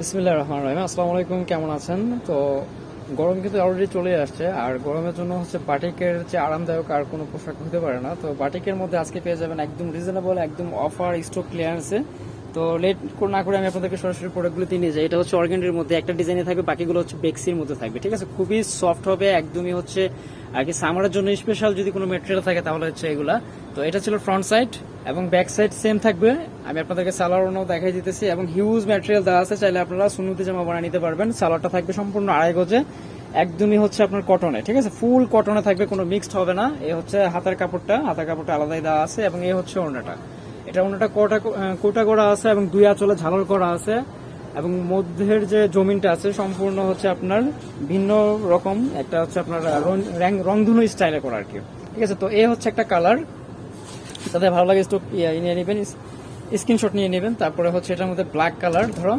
বিসমিল্লাহ রহমান রহিম। আসসালামু আলাইকুম, কেমন আছেন? তো গরম কিন্তু অলরেডি চলে আসছে, আর গরমের জন্য হচ্ছে বাটিকের যে আরামদায়ক আর কোনো পোশাক হতে পারে না। তো বাটিকের মধ্যে আজকে পেয়ে যাবেন একদম রিজনেবল একদম অফার স্টক ক্লিয়ারেন্সে তো লেট না করে আমি আপনাদেরকে সরাসরি প্রোডাক্টগুলোতে নিয়ে যাই। এটা হচ্ছে অর্গেন্ডের মধ্যে একটা ডিজাইনে থাকবে, বাকিগুলো হচ্ছে বেক্সির মধ্যে থাকবে, ঠিক আছে? খুবই সফট হবে, একদমই হচ্ছে, আর কি সামারের জন্য স্পেশাল যদি কোনো মেটেরিয়াল থাকে তাহলে হচ্ছে এগুলা। তো এটা ছিল ফ্রন্ট সাইড এবং ব্যাক সাইড সেম থাকবে। আমি আপনাদেরকে সালোয়ার অন্য দেখাই দিতেছি এবং হিউজ ম্যাটেরিয়াল দেওয়া আছে, চাইলে আপনারা সুন্নতি জামা বানিয়ে নিতে পারবেন। সালোয়ারটা থাকবে সম্পূর্ণ আড়াই গজে, একদমই হচ্ছে আপনার কটনে ঠিক আছে? ফুল কটনে থাকবে, কোনো মিক্সড হবে না। এ হচ্ছে হাতার কাপড়টা হাতার কাপড়টা আলাদাই দেওয়া আছে এবং এ হচ্ছে ওড়নাটা। এটা ওড়নাটা কোটা কোটা করা আছে এবং দুই আঁচলে ঝালর করা আছে এবং মধ্যের যে জমিনটা আছে, সম্পূর্ণ হচ্ছে আপনার ভিন্ন রকম। একটা হচ্ছে আপনার রংধনু স্টাইলে করা আর কি। ঠিক আছে? তো এ হচ্ছে একটা কালার যাদের ভালো লাগে স্টোক নিয়ে নেবেন স্ক্রিনশট নিয়ে নেবেন। তারপরে হচ্ছে এটার মধ্যে ব্ল্যাক কালার ধরো।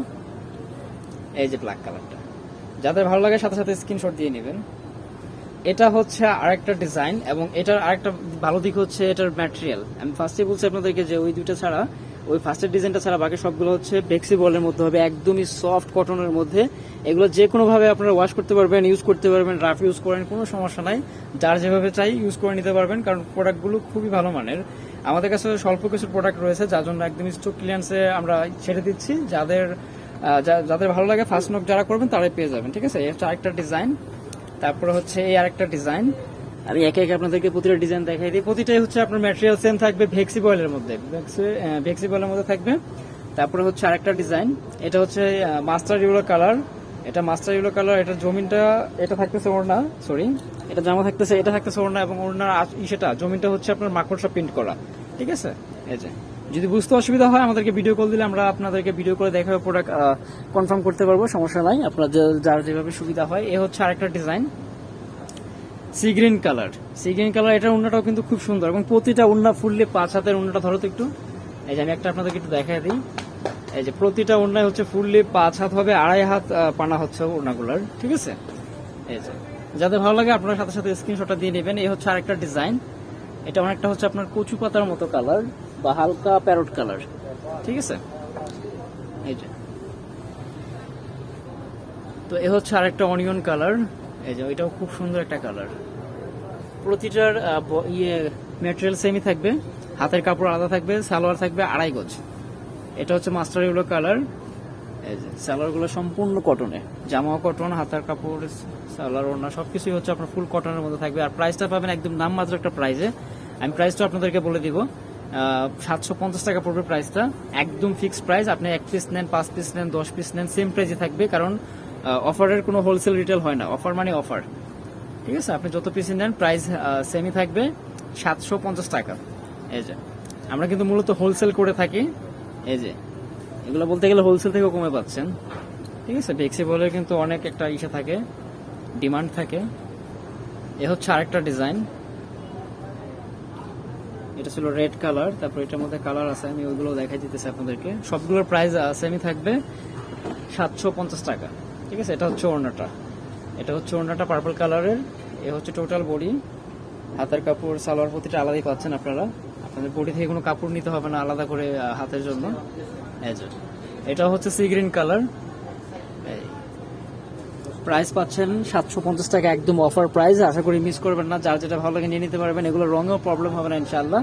এই যে ব্ল্যাক কালারটা যাদের ভালো লাগে সাথে সাথে স্ক্রিনশট দিয়ে নেবেন। এটা হচ্ছে আরেকটা ডিজাইন এবং এটার আরেকটা ভালো দিক হচ্ছে এটার ম্যাটেরিয়াল আমি ফার্স্টে বলছি আপনাদেরকে যে ওই দুইটা ছাড়া, ওই ফার্স্টের ডিজাইনটা ছাড়া বাকি সবগুলো হচ্ছে বেক্সি বলের মধ্যে হবে, একদমই সফট কটনের মধ্যে। এগুলো যে কোনো ভাবে আপনারা ওয়াশ করতে পারবেন ইউজ করতে পারবেন রাফ ইউজ করেন, কোনো সমস্যা নাই। যার যেভাবে চাই ইউজ করে নিতে পারবেন, কারণ প্রোডাক্টগুলো খুবই ভালো মানের। আমাদের কাছে স্বল্প কিছু প্রোডাক্ট রয়েছে, যার জন্য একদম স্টক ক্লিয়ারেন্সে আমরা ছেড়ে দিচ্ছি। যাদের যাদের ভালো লাগে ফার্স্ট নক যারা করবেন, তারাই পেয়ে যাবেন, ঠিক আছে? এটা আরেকটা ডিজাইন তারপরে হচ্ছে এই আরেকটা ডিজাইন আমি একে একে আপনাদেরকে প্রতিটা ডিজাইন দেখাই দিই। প্রতিটাই হচ্ছে আপনার ম্যাটেরিয়াল সেম থাকবে ভেক্সি বয়েলের মধ্যে। ভেক্সি বয়েলের মধ্যে থাকবে। তারপরে হচ্ছে আরেকটা ডিজাইন এটা হচ্ছে মাস্টার ইউলো কালার এটা মাস্টার ইউলো কালার এটা জমিনটা, এটা থাকতেছে ওড়না সরি এটা জামা থাকতেছে, এটা থাকতেছে ওড়না এবং ওড়নার ইসেটা, জমিনটা হচ্ছে আপনার মাকড়সা প্রিন্ট করা, ঠিক আছে? এই যে, যদি বুঝতে অসুবিধা হয়, আমাদেরকে ভিডিও কল দিলে আমরা আপনাদেরকে ভিডিও করে দেখাবে প্রোডাক্ট কনফার্ম করতে পারব, সমস্যা নাই, আপনার যার যেভাবে সুবিধা হয়, এ হচ্ছে আরেকটা design sea green colour sea green colour এটার উন্নাটাও কিন্তু খুব সুন্দর এবং প্রতিটা উন্না ফুললে পাঁচ হাতের উন্নাটা ধরো তো একটু, এই যে আমি একটা আপনাদেরকে একটু দেখাই দিই। এই যে প্রতিটা ওড়নায় হচ্ছে ফুললি পাঁচ হাত হবে, আড়াই হাত পানা হচ্ছে উন্নাগুলার ঠিক আছে? এই যে, যাদের ভালো লাগে আপনার সাথে সাথে স্ক্রিনশটটা দিয়ে নেবেন। এই হচ্ছে আরেকটা ডিজাইন এটা অনেকটা হচ্ছে আপনার কচু পাতার মতো কালার বা হালকা প্যারট কালার ঠিক আছে? এই যে, তো এ হচ্ছে আরেকটা অনিয়ন কালার এই যে এটাও খুব সুন্দর একটা কালার প্রতিটার ইয়ে ম্যাটেরিয়াল সেমই থাকবে। হাতের কাপড় আলাদা থাকবে, সালোয়ার থাকবে, আড়াই গজ। এটা হচ্ছে মাস্টার ইউলো কালার সালোয়ারগুলো সম্পূর্ণ কটনে জামাও কটন হাতার কাপড়, সালোয়ার, ওড়না, সবকিছুই হচ্ছে আপনার ফুল কটনের মধ্যে থাকবে। আর প্রাইসটা পাবেন একদম নামমাত্র একটা প্রাইসে আমি প্রাইসটা আপনাদেরকে বলে দিব। সাতশো পঞ্চাশ টাকা পড়বে প্রাইসটা একদম ফিক্সড প্রাইস আপনি এক পিস নেন, পাঁচ পিস নেন, দশ পিস নেন সেম প্রাইসে থাকবে। কারণ অফারের কোনো হোলসেল রিটেল হয় না। অফার মানে অফার ঠিক আছে? আপনি যত পিস নেন প্রাইস সেমই থাকবে। সাতশো পঞ্চাশ টাকা। এই যে। আমরা কিন্তু মূলত হোলসেল করে থাকি। এই যে, এগুলো বলতে গেলে হোলসেল থেকেও কমে পাচ্ছেন। ঠিক আছে বেক্সি বলের কিন্তু অনেক একটা ইসে থাকে ডিমান্ড থাকে। এ হচ্ছে আরেকটা ডিজাইন এটা ছিল রেড কালার তারপর এটার মধ্যে কালার আছে, আমি ওইগুলো দেখাই দিতেছি আপনাদেরকে। সবগুলোর প্রাইস আছে, আমি থাকবে সাতশো পঞ্চাশ টাকা। ঠিক আছে, এটা হচ্ছে ওড়নাটা। এটা হচ্ছে ওড়নাটা পার্পল কালারের এ হচ্ছে টোটাল বডি হাতের কাপড়, সালোয়ার প্রতিটা আলাদাই পাচ্ছেন আপনারা। আপনাদের বডি থেকে কোনো কাপড় নিতে হবে না আলাদা করে হাতের জন্য। এই যে। এটা হচ্ছে সি গ্রিন কালার প্রাইস পাচ্ছেন সাতশো পঞ্চাশ টাকা একদম অফার প্রাইস আশা করি মিস করবেন না। যার যেটা ভালো লাগে নিয়ে নিতে পারবেন। এগুলো রঙেও প্রবলেম হবে না ইনশাল্লাহ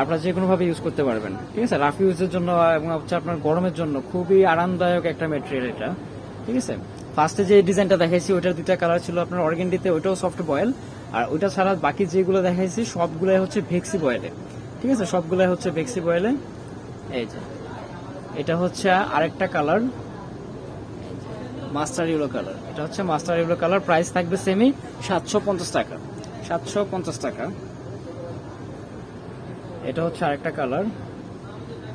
আপনারা যে কোনোভাবে ইউজ করতে পারবেন। ঠিক আছে? রাফ ইউজের জন্য এবং হচ্ছে আপনার গরমের জন্য খুবই আরামদায়ক একটা মেটেরিয়াল এটা। ঠিক আছে? ফার্স্টে যে ডিজাইনটা দেখাইছি ওইটার দুইটা কালার ছিল আপনার অর্গেন্ডিতে ওইটাও সফট বয়েল আর ওইটা ছাড়া বাকি যেগুলো দেখাইছি সবগুলাই হচ্ছে ভেক্সি বয়েলে ঠিক আছে? সবগুলাই হচ্ছে ভেক্সি বয়েলে। এই যে। এটা হচ্ছে আরেকটা কালার। Master yellow colour. এটা হচ্ছে মাস্টার ইউলো কালার। প্রাইস থাকবে সেমি সাতশো পঞ্চাশ টাকা। সাতশো পঞ্চাশ টাকা। এটা হচ্ছে আরেকটা কালার।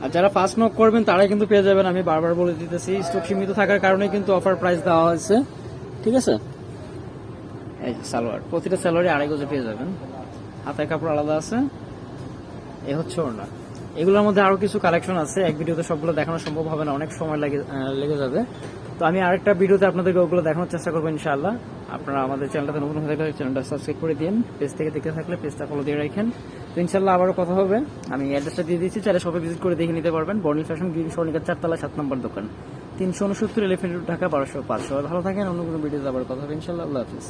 আর যারা ফার্স্ট নক করবেন তারাই কিন্তু পেয়ে যাবেন। আমি বারবার বলে দিতেছি স্টক সীমিত থাকার কারণে কিন্তু অফার প্রাইস দেওয়া হয়েছে। ঠিক আছে? এই যে সালোয়ার। প্রতিটা সালোয়ারে আড়াই গজে পেয়ে যাবেন। হাতের কাপড় আলাদা আছে। এ হচ্ছে ওড়না। এগুলোর মধ্যে আরও কিছু কালেকশন আছে। এক ভিডিওতে সবগুলো দেখানো সম্ভব হবে না, অনেক সময় লাগে লেগে যাবে। তো আমি আরেকটা ভিডিওতে আপনাদেরকে ওগুলো দেখানোর চেষ্টা করব ইনশাআল্লাহ। আপনারা আমাদের চ্যানেলটাতে নতুন হয়ে থাকলে চ্যানেলটা সাবস্ক্রাইব করে দিন পেজ থেকে দেখতে থাকলে পেজটা ফলো দিয়ে রাখেন। তো ইনশাল্লাহ আবারও কথা হবে। আমি অ্যাড্রেসটা দিয়ে দিচ্ছি চাইলে সবাই ভিজিট করে দেখে নিতে পারবেন। বর্ণিল ফ্যাশন গিরি স্বর্ণিকার চারতলা, সাত নম্বর দোকান। তিনশো উনসত্তর এলিফেন্ট ঢাকা, বারোশো পাঁচ। সবাই ভালো থাকেন, অন্য কোনো ভিডিওতে আবার কথা হবে। ইনশাল্লাহ আল্লাহ হাফিজ।